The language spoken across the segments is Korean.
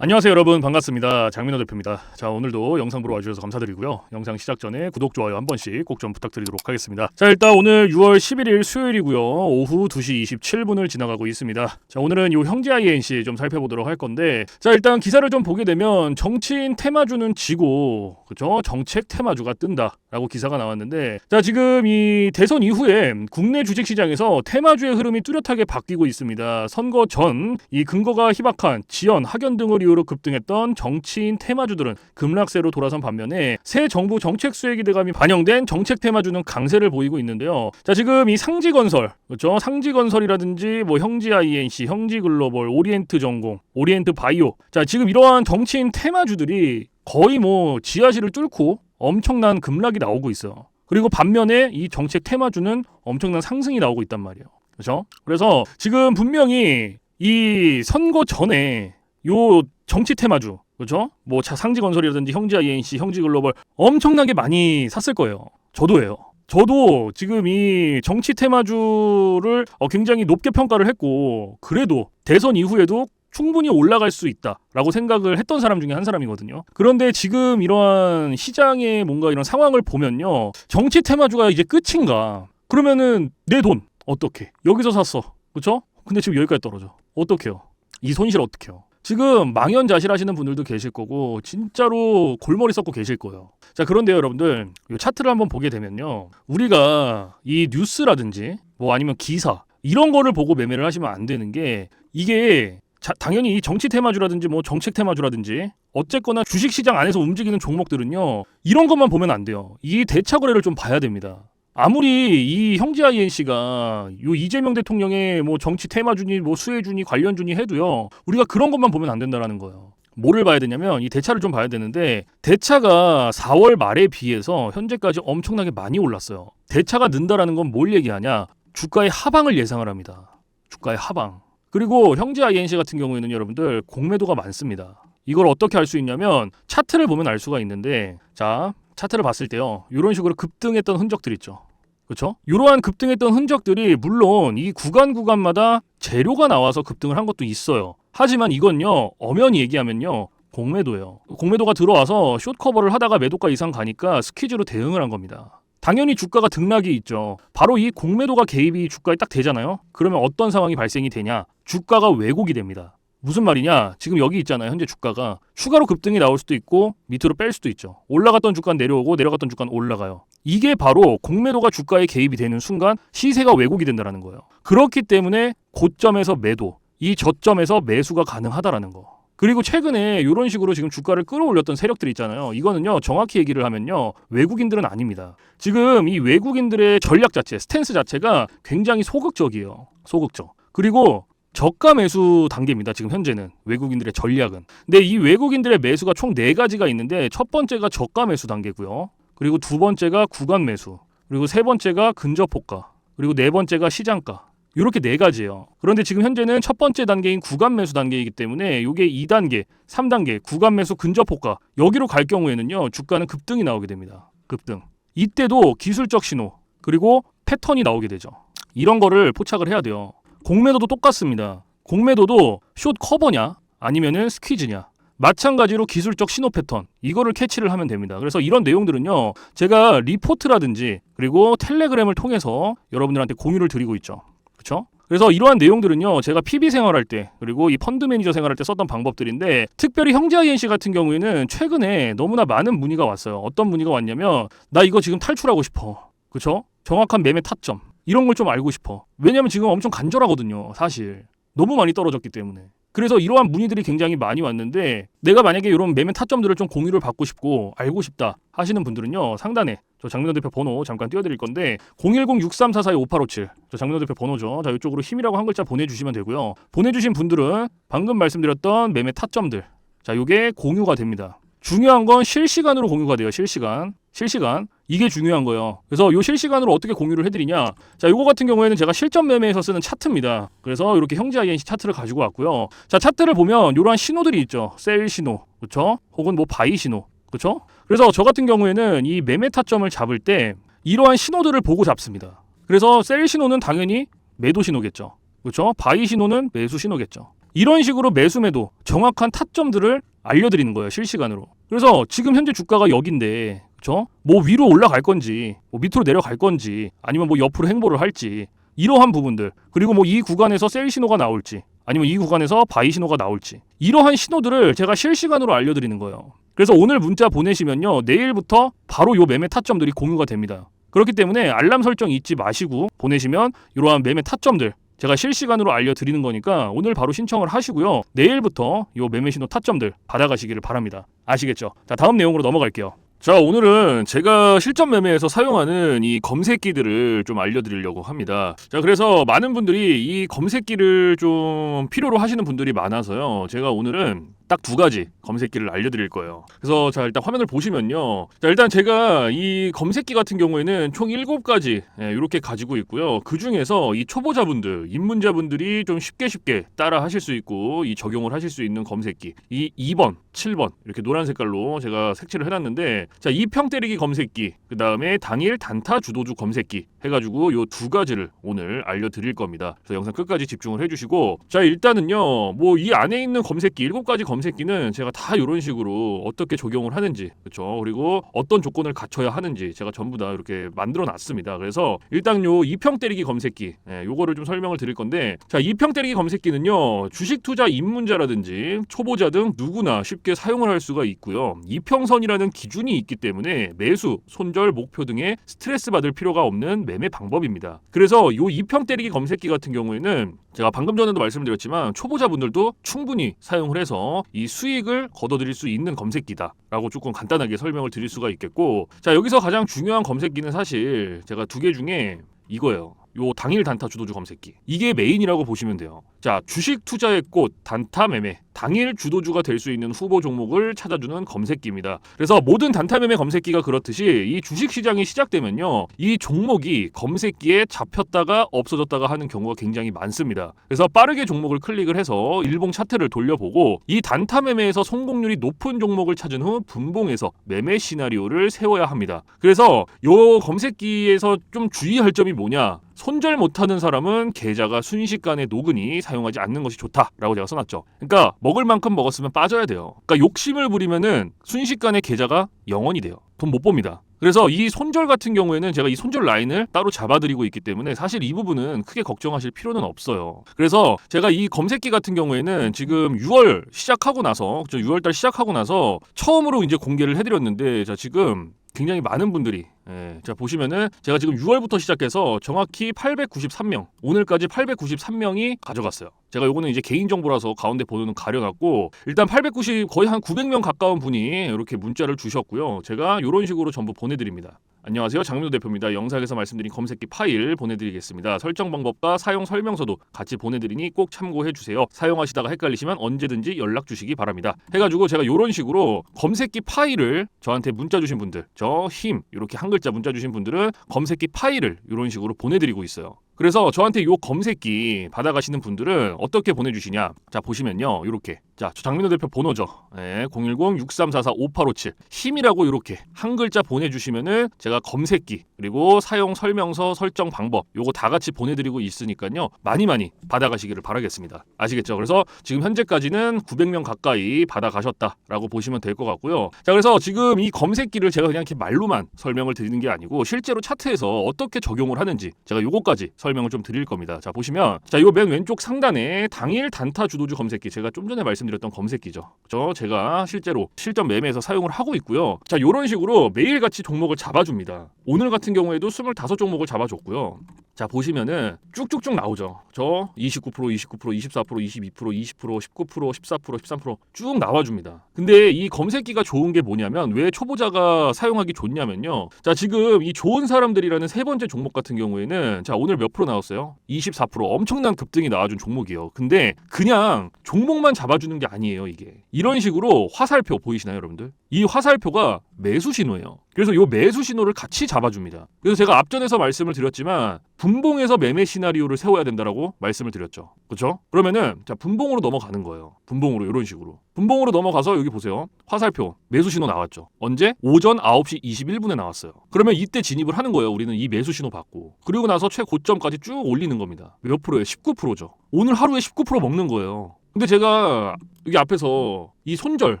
안녕하세요 여러분. 반갑습니다. 장민호 대표입니다. 자 오늘도 영상 보러 와주셔서 감사드리고요. 영상 시작 전에 구독 좋아요 한 번씩 꼭 좀 부탁드리도록 하겠습니다. 자 일단 오늘 6월 11일 수요일이고요. 오후 2시 27분을 지나가고 있습니다. 자 오늘은 요 형제 INC 좀 살펴보도록 할 건데 자 일단 기사를 좀 보게 되면 정치인 테마주는 지고 그죠 정책 테마주가 뜬다 라고 기사가 나왔는데 자 지금 이 대선 이후에 국내 주식시장에서 테마주의 흐름이 뚜렷하게 바뀌고 있습니다. 선거 전 이 근거가 희박한 지연 학연 등을 이유로 급등했던 정치인 테마주들은 급락세로 돌아선 반면에 새 정부 정책 수혜 기대감이 반영된 정책 테마주는 강세를 보이고 있는데요. 자 지금 이 상지건설 그렇죠? 상지건설이라든지 뭐 형지 INC, 형지 글로벌, 오리엔트 전공, 오리엔트 바이오 자 지금 이러한 정치인 테마주들이 거의 뭐 지하실을 뚫고 엄청난 급락이 나오고 있어. 그리고 반면에 이 정책 테마주는 엄청난 상승이 나오고 있단 말이에요. 그렇죠? 그래서 지금 분명히 이 선거 전에 요 정치 테마주 그렇죠? 뭐 자- 상지 건설이라든지 형지 INC, 형지 글로벌 엄청나게 많이 샀을 거예요. 저도예요. 저도 지금 이 정치 테마주를 어, 굉장히 높게 평가를 했고 그래도 대선 이후에도 충분히 올라갈 수 있다라고 생각을 했던 사람 중에 한 사람이거든요. 그런데 지금 이러한 시장의 뭔가 이런 상황을 보면요. 정치 테마주가 이제 끝인가? 그러면은 내 돈 어떻게? 여기서 샀어. 그렇죠? 근데 지금 여기까지 떨어져. 어떡해요? 이 손실 어떡해요? 지금 망연자실하시는 분들도 계실 거고 진짜로 골머리 썩고 계실 거예요. 자 그런데요 여러분들 이 차트를 한번 보게 되면요 우리가 이 뉴스라든지 뭐 아니면 기사 이런 거를 보고 매매를 하시면 안 되는 게 이게 자, 당연히 이 정치 테마주라든지 뭐 정책 테마주라든지 어쨌거나 주식 시장 안에서 움직이는 종목들은요 이런 것만 보면 안 돼요. 이 대차 거래를 좀 봐야 됩니다. 아무리 이 형제 INC가 요 이재명 대통령의 뭐 정치 테마주니 뭐 수혜주니 관련주니 해도요 우리가 그런 것만 보면 안 된다라는 거예요. 뭐를 봐야 되냐면 이 대차를 좀 봐야 되는데 대차가 4월 말에 비해서 현재까지 엄청나게 많이 올랐어요. 대차가 는다라는 건 뭘 얘기하냐? 주가의 하방을 예상을 합니다. 주가의 하방. 그리고 형제 INC 같은 경우에는 여러분들 공매도가 많습니다. 이걸 어떻게 알 수 있냐면 차트를 보면 알 수가 있는데 자 차트를 봤을 때요 이런 식으로 급등했던 흔적들 있죠. 그렇죠? 이러한 급등했던 흔적들이 물론 이 구간 구간마다 재료가 나와서 급등을 한 것도 있어요. 하지만 이건요 엄연히 얘기하면요 공매도예요. 공매도가 들어와서 숏 커버를 하다가 매도가 이상 가니까 스퀴즈로 대응을 한 겁니다. 당연히 주가가 등락이 있죠. 바로 이 공매도가 개입이 주가에 딱 되잖아요. 그러면 어떤 상황이 발생이 되냐? 주가가 왜곡이 됩니다. 무슨 말이냐? 지금 여기 있잖아요. 현재 주가가 추가로 급등이 나올 수도 있고 밑으로 뺄 수도 있죠. 올라갔던 주가는 내려오고 내려갔던 주가는 올라가요. 이게 바로 공매도가 주가에 개입이 되는 순간 시세가 왜곡이 된다라는 거예요. 그렇기 때문에 고점에서 매도, 이 저점에서 매수가 가능하다라는 거. 그리고 최근에 이런 식으로 지금 주가를 끌어올렸던 세력들 있잖아요. 이거는요, 정확히 얘기를 하면요, 외국인들은 아닙니다. 지금 이 외국인들의 전략 자체, 스탠스 자체가 굉장히 소극적이에요. 소극적. 그리고 저가 매수 단계입니다. 지금 현재는 외국인들의 전략은. 근데 이 외국인들의 매수가 총 네 가지가 있는데 첫 번째가 저가 매수 단계고요. 그리고 두 번째가 구간 매수. 그리고 세 번째가 근접 호가. 그리고 네 번째가 시장가. 이렇게 네 가지예요. 그런데 지금 현재는 첫 번째 단계인 구간 매수 단계이기 때문에 이게 2단계, 3단계 구간 매수 근접 호가 여기로 갈 경우에는요 주가는 급등이 나오게 됩니다. 급등. 이때도 기술적 신호 그리고 패턴이 나오게 되죠. 이런 거를 포착을 해야 돼요. 공매도도 똑같습니다. 공매도도 숏 커버냐 아니면은 스퀴즈냐 마찬가지로 기술적 신호 패턴 이거를 캐치를 하면 됩니다. 그래서 이런 내용들은요 제가 리포트라든지 그리고 텔레그램을 통해서 여러분들한테 공유를 드리고 있죠. 그렇죠? 그래서 이러한 내용들은요 제가 PB 생활할 때 그리고 이 펀드 매니저 생활할 때 썼던 방법들인데 특별히 형제 INC 같은 경우에는 최근에 너무나 많은 문의가 왔어요. 어떤 문의가 왔냐면 나 이거 지금 탈출하고 싶어. 그렇죠? 정확한 매매 타점 이런 걸 좀 알고 싶어. 왜냐면 지금 엄청 간절하거든요. 사실. 너무 많이 떨어졌기 때문에. 그래서 이러한 문의들이 굉장히 많이 왔는데 내가 만약에 이런 매매 타점들을 좀 공유를 받고 싶고 알고 싶다 하시는 분들은요 상단에 저 장민호 대표 번호 잠깐 띄워드릴 건데 010-6344-5857 저 장민호 대표 번호죠. 자 이쪽으로 힘이라고 한 글자 보내주시면 되고요. 보내주신 분들은 방금 말씀드렸던 매매 타점들. 자 요게 공유가 됩니다. 중요한 건 실시간으로 공유가 돼요 실시간. 실시간 이게 중요한 거예요. 그래서 요 실시간으로 어떻게 공유를 해드리냐? 자, 요거 같은 경우에는 제가 실전 매매에서 쓰는 차트입니다. 그래서 이렇게 형제 INC 차트를 가지고 왔고요. 자, 차트를 보면 이러한 신호들이 있죠. 셀 신호, 그렇죠? 혹은 뭐 바이 신호, 그렇죠? 그래서 저 같은 경우에는 이 매매 타점을 잡을 때 이러한 신호들을 보고 잡습니다. 그래서 셀 신호는 당연히 매도 신호겠죠. 그렇죠? 바이 신호는 매수 신호겠죠. 이런 식으로 매수 매도 정확한 타점들을 알려드리는 거예요 실시간으로. 그래서 지금 현재 주가가 여기인데 그쵸? 뭐 위로 올라갈 건지 뭐 밑으로 내려갈 건지 아니면 뭐 옆으로 행보를 할지 이러한 부분들 그리고 뭐 이 구간에서 셀 신호가 나올지 아니면 이 구간에서 바이 신호가 나올지 이러한 신호들을 제가 실시간으로 알려드리는 거예요. 그래서 오늘 문자 보내시면요 내일부터 바로 요 매매 타점들이 공유가 됩니다. 그렇기 때문에 알람 설정 잊지 마시고 보내시면 이러한 매매 타점들 제가 실시간으로 알려드리는 거니까 오늘 바로 신청을 하시고요. 내일부터 요 매매 신호 타점들 받아가시기를 바랍니다. 아시겠죠? 자 다음 내용으로 넘어갈게요. 자 오늘은 제가 실전 매매에서 사용하는 이 검색기들을 좀 알려드리려고 합니다. 자 그래서 많은 분들이 이 검색기를 좀 필요로 하시는 분들이 많아서요. 제가 오늘은 딱 두 가지 검색기를 알려드릴 거예요. 그래서 자 일단 화면을 보시면요. 자 일단 제가 이 검색기 같은 경우에는 총 일곱 가지 이렇게 가지고 있고요. 그 중에서 이 초보자분들, 입문자분들이 좀 쉽게 쉽게 따라 하실 수 있고 이 적용을 하실 수 있는 검색기 이 2번, 7번 이렇게 노란 색깔로 제가 색칠을 해놨는데 자 이평 때리기 검색기 그 다음에 당일 단타 주도주 검색기 해가지고 요 두 가지를 오늘 알려드릴 겁니다. 그래서 영상 끝까지 집중을 해주시고 자 일단은요 뭐 이 안에 있는 검색기 일곱 가지 검색기는 제가 다 이런 식으로 어떻게 적용을 하는지 그렇죠 그리고 어떤 조건을 갖춰야 하는지 제가 전부 다 이렇게 만들어 놨습니다. 그래서 일단 요 이평 때리기 검색기 예, 요거를 좀 설명을 드릴 건데 자 이평 때리기 검색기는요 주식 투자 입문자라든지 초보자 등 누구나 쉽게 사용을 할 수가 있고요. 이평선이라는 기준이 있기 때문에 매수, 손절, 목표 등의 스트레스 받을 필요가 없는 매매 방법입니다. 그래서 요 이평 때리기 검색기 같은 경우에는 제가 방금 전에도 말씀드렸지만 초보자분들도 충분히 사용을 해서 이 수익을 거둬들일 수 있는 검색기다라고 조금 간단하게 설명을 드릴 수가 있겠고 자 여기서 가장 중요한 검색기는 사실 제가 두 개 중에 이거예요. 요 당일 단타 주도주 검색기 이게 메인이라고 보시면 돼요. 자 주식 투자의 꽃 단타 매매 당일 주도주가 될 수 있는 후보 종목을 찾아주는 검색기입니다. 그래서 모든 단타 매매 검색기가 그렇듯이 이 주식 시장이 시작되면요 이 종목이 검색기에 잡혔다가 없어졌다가 하는 경우가 굉장히 많습니다. 그래서 빠르게 종목을 클릭을 해서 일봉 차트를 돌려보고 이 단타 매매에서 성공률이 높은 종목을 찾은 후 분봉에서 매매 시나리오를 세워야 합니다. 그래서 요 검색기에서 좀 주의할 점이 뭐냐 손절 못하는 사람은 계좌가 순식간에 녹으니 사용하지 않는 것이 좋다라고 제가 써놨죠. 그러니까 먹을 만큼 먹었으면 빠져야 돼요. 그러니까 욕심을 부리면은 순식간에 계좌가 0원이 돼요. 돈 못 봅니다. 그래서 이 손절 같은 경우에는 제가 이 손절 라인을 따로 잡아드리고 있기 때문에 사실 이 부분은 크게 걱정하실 필요는 없어요. 그래서 제가 이 검색기 같은 경우에는 지금 6월 시작하고 나서 6월달 시작하고 나서 처음으로 이제 공개를 해드렸는데 자 지금 굉장히 많은 분들이 예, 자 보시면은 제가 지금 6월부터 시작해서 정확히 893명 오늘까지 893명이 가져갔어요. 제가 요거는 이제 개인 정보라서 가운데 번호는 가려놨고 일단 890 거의 한 900명 가까운 분이 이렇게 문자를 주셨고요. 제가 이런 식으로 전부 보내드립니다. 안녕하세요. 장민호 대표입니다. 영상에서 말씀드린 검색기 파일 보내드리겠습니다. 설정 방법과 사용 설명서도 같이 보내드리니 꼭 참고해 주세요. 사용하시다가 헷갈리시면 언제든지 연락 주시기 바랍니다. 해가지고 제가 이런 식으로 검색기 파일을 저한테 문자 주신 분들, 저 힘 이렇게 한글 자 문자 주신 분들은 검색기 파일을 이런 식으로 보내드리고 있어요. 그래서 저한테 요 검색기 받아가시는 분들은 어떻게 보내주시냐? 자 보시면요, 이렇게 자 장민호 대표 번호죠. 네, 010-6344-5857 힘이라고 이렇게 한 글자 보내주시면은 제가 검색기 그리고 사용 설명서 설정 방법 요거 다 같이 보내드리고 있으니까요 많이 많이 받아가시기를 바라겠습니다. 아시겠죠? 그래서 지금 현재까지는 900명 가까이 받아가셨다라고 보시면 될 것 같고요. 자 그래서 지금 이 검색기를 제가 그냥 이렇게 말로만 설명을 드리는 게 아니고 실제로 차트에서 어떻게 적용을 하는지 제가 요거까지 설명을 좀 드릴 겁니다. 자 보시면 자요 맨 왼쪽 상단에 당일 단타 주도주 검색기 제가 좀 전에 말씀드렸던 검색기죠. 저 제가 실제로 실전 매매에서 사용을 하고 있고요. 자 요런 식으로 매일같이 종목을 잡아줍니다. 오늘 같은 경우에도 25종목을 잡아줬고요. 자 보시면은 쭉쭉쭉 나오죠. 저 29%, 29%, 24%, 22%, 20%, 19%, 14%, 13%쭉 나와줍니다. 근데 이 검색기가 좋은 게 뭐냐면 왜 초보자가 사용하기 좋냐면요. 자 지금 이 좋은 사람들이라는 세 번째 종목 같은 경우에는 자 오늘 몇 프로 나왔어요? 24% 엄청난 급등이 나와준 종목이에요. 근데 그냥 종목만 잡아주는 게 아니에요 이게. 이런 식으로 화살표 보이시나요 여러분들? 이 화살표가 매수 신호예요. 그래서 이 매수 신호를 같이 잡아줍니다. 그래서 제가 앞전에서 말씀을 드렸지만 분봉에서 매매 시나리오를 세워야 된다라고 말씀을 드렸죠. 그렇죠? 그러면은 자 분봉으로 넘어가는 거예요. 분봉으로 이런 식으로. 분봉으로 넘어가서 여기 보세요. 화살표 매수 신호 나왔죠. 언제? 오전 9시 21분에 나왔어요. 그러면 이때 진입을 하는 거예요. 우리는 이 매수 신호 받고. 그리고 나서 최고점까지 쭉 올리는 겁니다. 몇 프로예요? 19%죠. 오늘 하루에 19% 먹는 거예요. 근데 제가 여기 앞에서 이 손절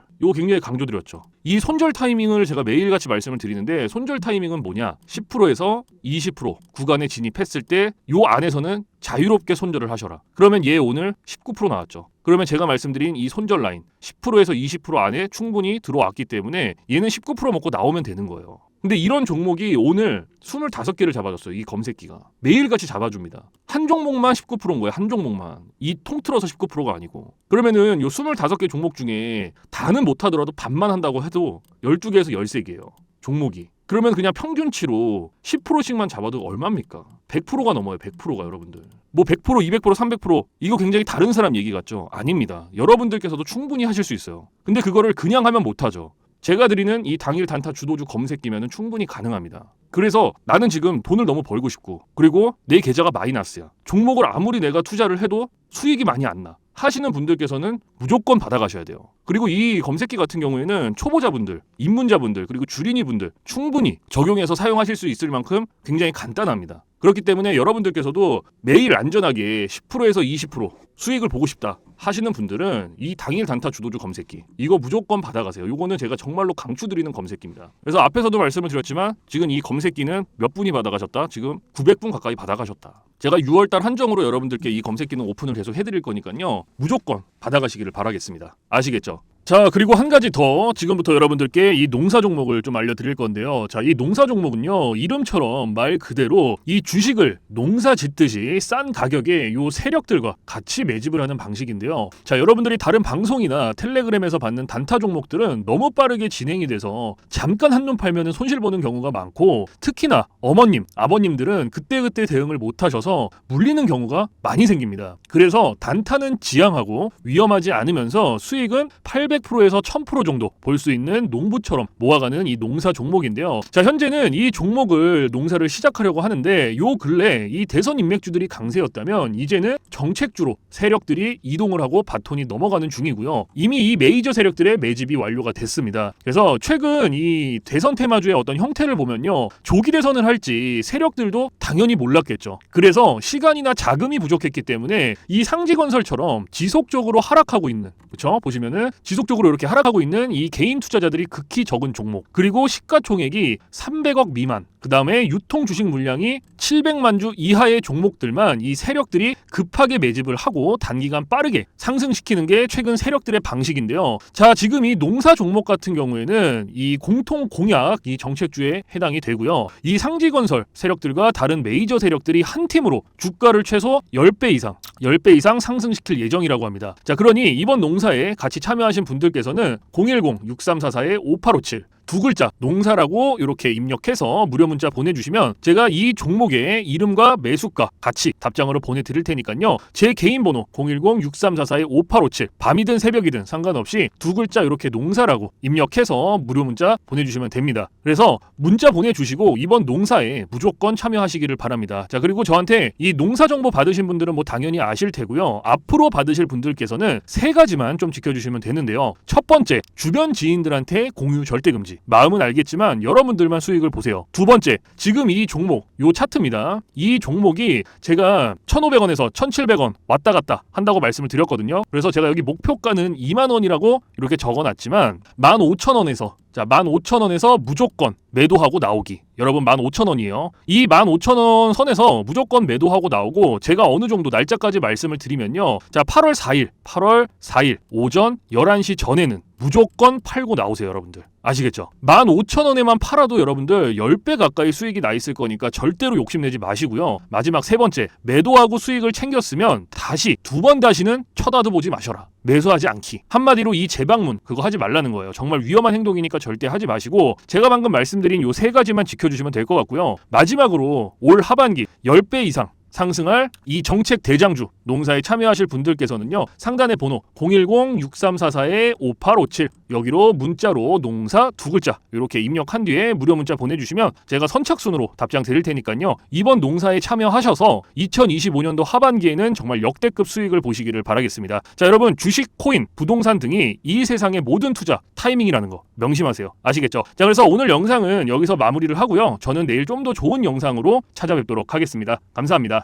이거 굉장히 강조드렸죠. 이 손절 타이밍을 제가 매일같이 말씀을 드리는데 손절 타이밍은 뭐냐? 10%에서 20% 구간에 진입했을 때 요 안에서는 자유롭게 손절을 하셔라. 그러면 얘 오늘 19% 나왔죠. 그러면 제가 말씀드린 이 손절 라인 10%에서 20% 안에 충분히 들어왔기 때문에 얘는 19% 먹고 나오면 되는 거예요. 근데 이런 종목이 오늘 25개를 잡아줬어요. 이 검색기가. 매일같이 잡아줍니다. 한 종목만 19%인 거예요. 한 종목만. 이 통틀어서 19%가 아니고. 그러면은 요 25개 종목 중에 다는 못하더라도 반만 한다고 해도 12개에서 13개예요. 종목이. 그러면 그냥 평균치로 10%씩만 잡아도 얼마입니까? 100%가 넘어요. 100%가 여러분들. 뭐 100%, 200%, 300% 이거 굉장히 다른 사람 얘기 같죠? 아닙니다. 여러분들께서도 충분히 하실 수 있어요. 근데 그거를 그냥 하면 못하죠. 제가 드리는 이 당일 단타 주도주 검색기면은 충분히 가능합니다. 그래서 나는 지금 돈을 너무 벌고 싶고 그리고 내 계좌가 마이너스야. 종목을 아무리 내가 투자를 해도 수익이 많이 안 나. 하시는 분들께서는 무조건 받아가셔야 돼요. 그리고 이 검색기 같은 경우에는 초보자분들, 입문자분들, 그리고 주린이분들 충분히 적용해서 사용하실 수 있을 만큼 굉장히 간단합니다. 그렇기 때문에 여러분들께서도 매일 안전하게 10%에서 20% 수익을 보고 싶다 하시는 분들은 이 당일 단타 주도주 검색기 이거 무조건 받아가세요. 이거는 제가 정말로 강추드리는 검색기입니다. 그래서 앞에서도 말씀을 드렸지만 지금 이 검색기는 몇 분이 받아가셨다? 지금 900분 가까이 받아가셨다. 제가 6월달 한정으로 여러분들께 이 검색기는 오픈을 계속 해드릴 거니까요. 무조건 받아가시기를 바라겠습니다. 아시겠죠? 자 그리고 한 가지 더 지금부터 여러분들께 이 농사 종목을 좀 알려드릴 건데요. 자 이 농사 종목은요 이름처럼 말 그대로 이 주식을 농사 짓듯이 싼 가격에 요 세력들과 같이 매집을 하는 방식인데요. 자 여러분들이 다른 방송이나 텔레그램에서 받는 단타 종목들은 너무 빠르게 진행이 돼서 잠깐 한눈 팔면은 손실 보는 경우가 많고 특히나 어머님 아버님들은 그때그때 대응을 못 하셔서 물리는 경우가 많이 생깁니다. 그래서 단타는 지양하고 위험하지 않으면서 수익은 800% 에서 1000% 정도 볼 수 있는 농부처럼 모아가는 이 농사 종목인데요. 자, 현재는 이 종목을 농사를 시작하려고 하는데 요 근래 이 대선 인맥주들이 강세였다면 이제는 정책주로 세력들이 이동을 하고 바톤이 넘어가는 중이고요. 이미 이 메이저 세력들의 매집이 완료가 됐습니다. 그래서 최근 이 대선 테마주의 어떤 형태를 보면요. 조기 대선을 할지 세력들도 당연히 몰랐겠죠. 그래서 시간이나 자금이 부족했기 때문에 이 상지건설처럼 지속적으로 하락하고 있는 그렇죠? 보시면은 지속 적으로 이렇게 하락하고 있는 이 개인 투자자들이 극히 적은 종목 그리고 시가총액이 300억 미만 그 다음에 유통 주식 물량이 700만 주 이하의 종목들만 이 세력들이 급하게 매집을 하고 단기간 빠르게 상승시키는 게 최근 세력들의 방식인데요. 자, 지금 이 농사 종목 같은 경우에는 이 공통 공약 이 정책주에 해당이 되고요. 이 상지건설 세력들과 다른 메이저 세력들이 한 팀으로 주가를 최소 10배 이상, 10배 이상 상승시킬 예정이라고 합니다. 자, 그러니 이번 농사에 같이 참여하신 분들 께서는 010-6344-5857 두 글자 농사라고 이렇게 입력해서 무료 문자 보내주시면 제가 이 종목의 이름과 매수가 같이 답장으로 보내드릴 테니까요. 제 개인 번호 010-6344-5857 밤이든 새벽이든 상관없이 두 글자 이렇게 농사라고 입력해서 무료 문자 보내주시면 됩니다. 그래서 문자 보내주시고 이번 농사에 무조건 참여하시기를 바랍니다. 자 그리고 저한테 이 농사 정보 받으신 분들은 뭐 당연히 아실 테고요. 앞으로 받으실 분들께서는 세 가지만 좀 지켜주시면 되는데요. 첫 번째 주변 지인들한테 공유 절대 금 지. 마음은 알겠지만 여러분들만 수익을 보세요. 두 번째, 지금 이 종목, 요 차트입니다. 이 종목이 제가 1,500원에서 1,700원 왔다 갔다 한다고 말씀을 드렸거든요. 그래서 제가 여기 목표가는 2만 원이라고 이렇게 적어놨지만 15,000원에서 자, 15,000원에서 무조건 매도하고 나오기. 여러분 15,000원이에요. 이 15,000원 선에서 무조건 매도하고 나오고 제가 어느 정도 날짜까지 말씀을 드리면요. 자, 8월 4일, 8월 4일 오전 11시 전에는 무조건 팔고 나오세요, 여러분들. 아시겠죠? 15,000원에만 팔아도 여러분들 10배 가까이 수익이 나 있을 거니까 절대로 욕심내지 마시고요. 마지막 세 번째, 매도하고 수익을 챙겼으면 다시 두 번 다시는 쳐다도 보지 마셔라. 매수하지 않기. 한마디로 이 재방문 그거 하지 말라는 거예요. 정말 위험한 행동이니까 절대 하지 마시고 제가 방금 말씀드린 요 세 가지만 지켜주시면 될 것 같고요. 마지막으로 올 하반기 10배 이상 상승할 이 정책 대장주 농사에 참여하실 분들께서는요 상단의 번호 010-6344-5857 여기로 문자로 농사 두 글자 이렇게 입력한 뒤에 무료 문자 보내주시면 제가 선착순으로 답장 드릴 테니까요. 이번 농사에 참여하셔서 2025년도 하반기에는 정말 역대급 수익을 보시기를 바라겠습니다. 자 여러분 주식 코인 부동산 등이 이 세상의 모든 투자 타이밍이라는 거 명심하세요. 아시겠죠? 자 그래서 오늘 영상은 여기서 마무리를 하고요. 저는 내일 좀 더 좋은 영상으로 찾아뵙도록 하겠습니다. 감사합니다